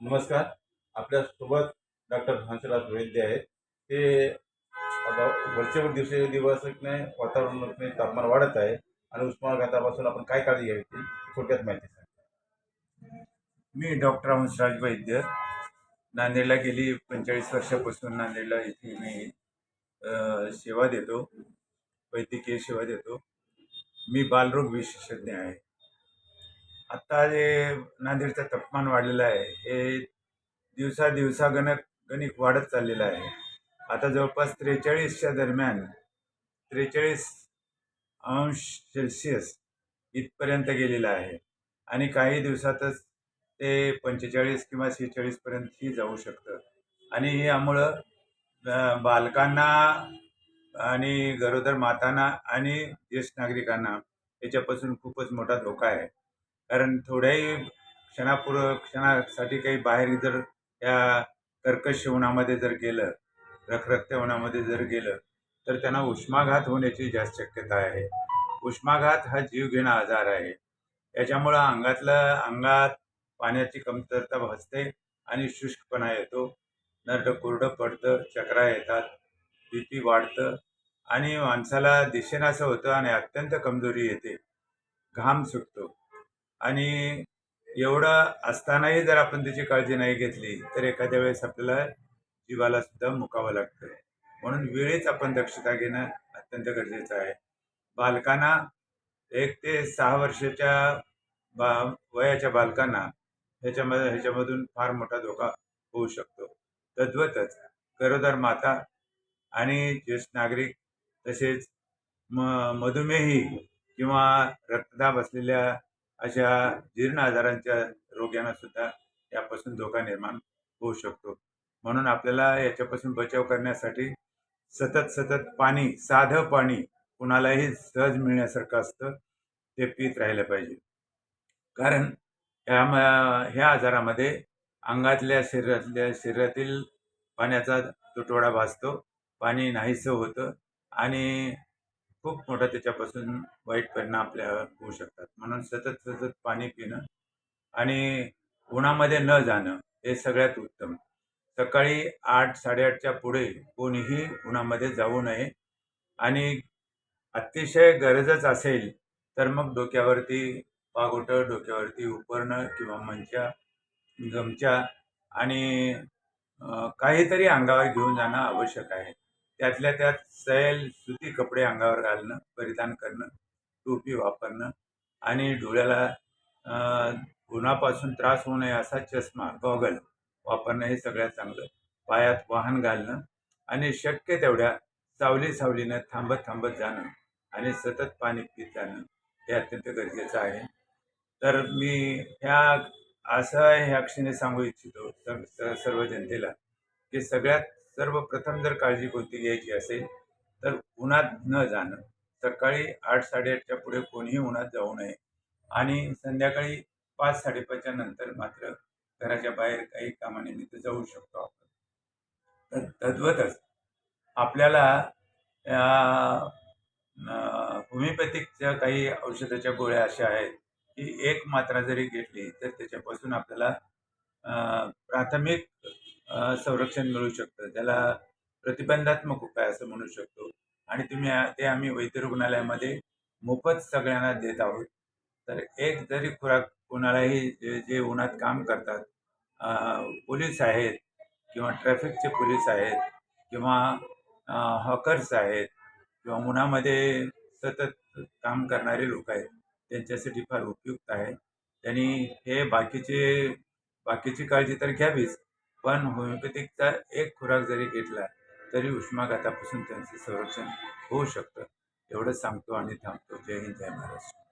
नमस्कार. आपल्यासोबत डॉक्टर हंसराज वैद्य आहेत. ते आता वरचेवर दिवसेंदिवस नाही वातावरण नाही तापमान वाढत आहे. आणि उष्माघातापासून आपण काय काळजी घ्यावी ती थोडक्यात माहिती सांगतो मी डॉक्टर हंसराज वैद्य. नांदेडला गेली पंचेचाळीस वर्षापासून नांदेडला इथे मी सेवा देतो. वैद्यकीय सेवा देतो. मी बालरोग विशेषज्ञ आहे. आत्ता जे नांदेडचं तापमान वाढलेलं आहे हे दिवसा दिवसा गणक गणिक वाढत चाललेलं आहे. आता जवळपास त्रेचाळीसच्या दरम्यान त्रेचाळीस अंश सेल्सिअस इथपर्यंत गेलेलं आहे. आणि काही दिवसातच ते पंचेचाळीस किंवा सेहेचाळीसपर्यंतही जाऊ शकतं. आणि यामुळं बालकांना आणि गरोदर मातांना आणि ज्येष्ठ नागरिकांना याच्यापासून खूपच मोठा धोका आहे. कारण थोड्याही क्षणापूर्व क्षणासाठी काही बाहेर जर त्या कर्कश उन्हामध्ये जर गेलं रखरखत्या उन्हामध्ये जर गेलं तर त्यांना उष्माघात होण्याची जास्त शक्यता आहे. उष्माघात हा जीवघेणा आजार आहे. याच्यामुळं अंगातलं अंगात पाण्याची कमतरता भासते आणि शुष्कपणा येतो. नरडं कोरडं पडतं चक्रा येतात भीती वाढतं आणि माणसाला दिशेनासं होतं आणि अत्यंत कमजोरी येते. घाम सुटतो. आणि एवढं असतानाही जर आपण त्याची काळजी नाही घेतली तर एखाद्या वेळेस आपल्याला जीवाला सुद्धा मुकावं लागतं. म्हणून वेळेच आपण दक्षता घेणं अत्यंत गरजेचं आहे. बालकांना एक ते सहा वर्षाच्या बा वयाच्या बालकांना ह्याच्यामध्ये ह्याच्यामधून फार मोठा धोका होऊ शकतो. तद्वतच गरोदर माता आणि ज्येष्ठ नागरिक तसेच म मधुमेही किंवा रक्तदाब असलेल्या अशा जीर्ण आजारांच्या रोग्यांना सुद्धा यापासून धोका निर्माण होऊ शकतो. म्हणून आपल्याला याच्यापासून बचाव करण्यासाठी सतत सतत पाणी साधं पाणी कुणालाही सहज मिळण्यासारखं असतं ते पित राहिलं पाहिजे. कारण ह्या म- ह्या आजारामध्ये अंगातल्या शरीरातल्या शरीरातील पाण्याचा तुटवडा भासतो पाणी नाहीसं होतं आणि खूप मोठा त्याच्यापासून वाईट परिणाम आपल्यावर होऊ शकतात. म्हणून सतत सतत पाणी पिणं आणि उन्हामध्ये न जाणं हे सगळ्यात उत्तम. सकाळी आठ साडेआठच्या पुढे कोणीही उन्हामध्ये जाऊ नये आणि अतिशय गरजच असेल तर मग डोक्यावरती पागोटं डोक्यावरती उपरणं किंवा मंच्या गमच्या आणि काहीतरी अंगावर घेऊन जाणं आवश्यक आहे. त्यातल्या त्यात सैल सुती कपडे अंगावर घालणं परिधान करणं टोपी वापरणं आणि डोळ्याला उन्हापासून त्रास होऊ नये असा चष्मा गॉगल वापरणं हे सगळ्यात चांगलं. पायात वाहन घालणं आणि शक्य तेवढ्या सावली सावलीनं थांबत थांबत जाणं आणि सतत पाणी पित जाणं हे अत्यंत गरजेचं आहे. तर मी ह्या असं ह्या क्षणी सांगू इच्छितो स- सर्व जनतेला की सगळ्यात सर्वप्रथम जर काळजी कोणती घ्यायची असेल तर उन्हात न जाणं. सकाळी आठ साडेआठच्या पुढे कोणीही उन्हात जाऊ नये. आणि संध्याकाळी पाच साडेपाचच्या नंतर मात्र घराच्या बाहेर काही कामानिमित्त जाऊ शकतो आपण. तद तद्वतच आपल्याला होमिओपॅथिकच्या काही औषधाच्या गोळ्या अशा आहेत की एक मात्रा जरी घेतली तर त्याच्यापासून आपल्याला प्राथमिक संरक्षण मिळू शकतं. त्याला प्रतिबंधात्मक उपाय असं म्हणू शकतो. आणि तुम्ही ते आम्ही वैद्य रुग्णालयामध्ये मोफत सगळ्यांना देत आहोत. तर एक जरी खुराक कोणालाही जे जे उन्हात काम करतात पोलीस आहेत किंवा ट्रॅफिकचे पोलीस आहेत किंवा हॉकर्स आहेत किंवा उन्हामध्ये सतत काम करणारे लोक आहेत त्यांच्यासाठी फार उपयुक्त आहे. त्यांनी हे बाकीचे बाकीची काळजी तर घ्यावीच पण होमिओपॅथिकचा एक खुराक जरी घेतला तरी उष्माघातापासून त्यांचे संरक्षण होऊ शकतं. एवढंच सांगतो आणि थांबतो. जय हिंद जय महाराष्ट्र.